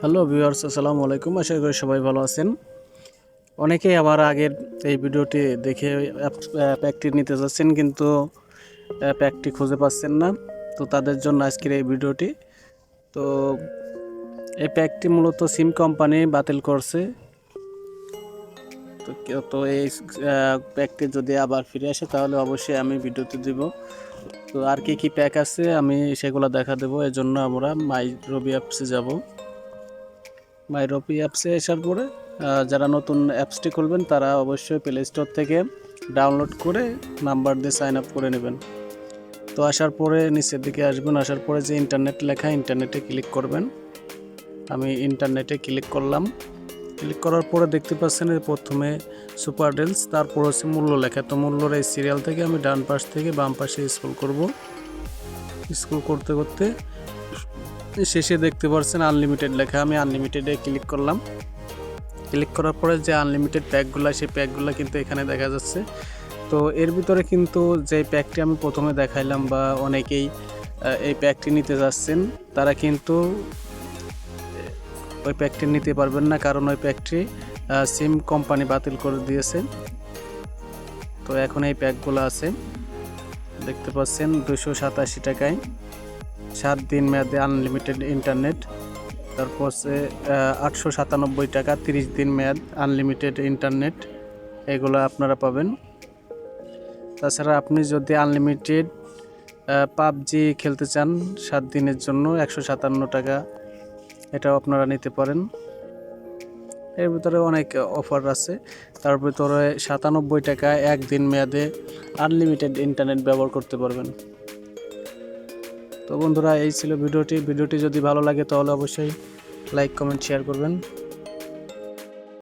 Hello viewers আসসালামু আলাইকুম। আশা করি সবাই ভালো আছেন। অনেকেই আবার আগের এই ভিডিওটি দেখে প্যাকটি নিতে যাচ্ছেন, কিন্তু প্যাকটি খুঁজে পাচ্ছেন না। তো তাদের জন্য আজকের এই ভিডিওটি। তো এই প্যাকটি মূলত সিম কোম্পানি বাতিল করছে। তো কে- তো এই প্যাকটি যদি আবার ফিরে আসে, তাহলে অবশ্যই আমি ভিডিওতে দিব। তো আর কি কি প্যাক আছে, আমি সেগুলো দেখা দেবো। এজন্য আমরা মাই রবি অ্যাপসে যাব। মাই রবি অ্যাপসে আসার পরে যারা নতুন অ্যাপসটি খুলবেন, তারা অবশ্যই প্লে স্টোর থেকে ডাউনলোড করে নাম্বার দিয়ে সাইন আপ করে নেবেন। তো আসার পরে নিচের দিকে আসবেন, আসার পরে যে ইন্টারনেট লেখা ইন্টারনেটে ক্লিক করবেন। আমি ইন্টারনেটে ক্লিক করলাম। ক্লিক করার পরে দেখতে পাচ্ছেন প্রথমে সুপার ডিলস তারপর হচ্ছে মূল্য লেখা। তো মূল্যর এই সিরিয়াল থেকে আমি ডান পাশ থেকে বাম পাশে স্ক্রল করব। স্ক্রল করতে করতে শেষে দেখতে পাচ্ছেন আনলিমিটেড লেখা। আমি আনলিমিটেডে ক্লিক করলাম। ক্লিক করার পরে যে আনলিমিটেড প্যাকগুলো সেই প্যাকগুলো কিন্তু এখানে দেখা যাচ্ছে। তো এর ভিতরে কিন্তু যে প্যাকটি আমি প্রথমে দেখাইলাম বা অনেকেই এই প্যাকটি নিতে যাচ্ছেন, তারা কিন্তু ওই প্যাকটি নিতে পারবেন না। কারণ ওই প্যাকটি সিম কোম্পানি বাতিল করে দিয়েছে। তো এখন এই প্যাকগুলো আছে। দেখতে পাচ্ছেন দুশো সাতাশি টাকায়। সাত দিন মেয়াদে আনলিমিটেড ইন্টারনেট তারপর হচ্ছে আটশো সাতানব্বই টাকা তিরিশ দিন মেয়াদ আনলিমিটেড ইন্টারনেট এগুলো আপনারা পাবেন। তাছাড়া আপনি যদি আনলিমিটেড পাবজি খেলতে চান সাত দিনের জন্য, একশো সাতান্ন টাকা, এটাও আপনারা নিতে পারেন। এর ভিতরে অনেক অফার আছে। তার ভিতরে সাতানব্বই টাকা একদিন মেয়াদে আনলিমিটেড ইন্টারনেট ব্যবহার করতে পারবেন। তো বন্ধুরা, এই ছিল ভিডিওটি। ভিডিওটি যদি ভালো লাগে তাহলে অবশ্যই লাইক কমেন্ট শেয়ার করবেন।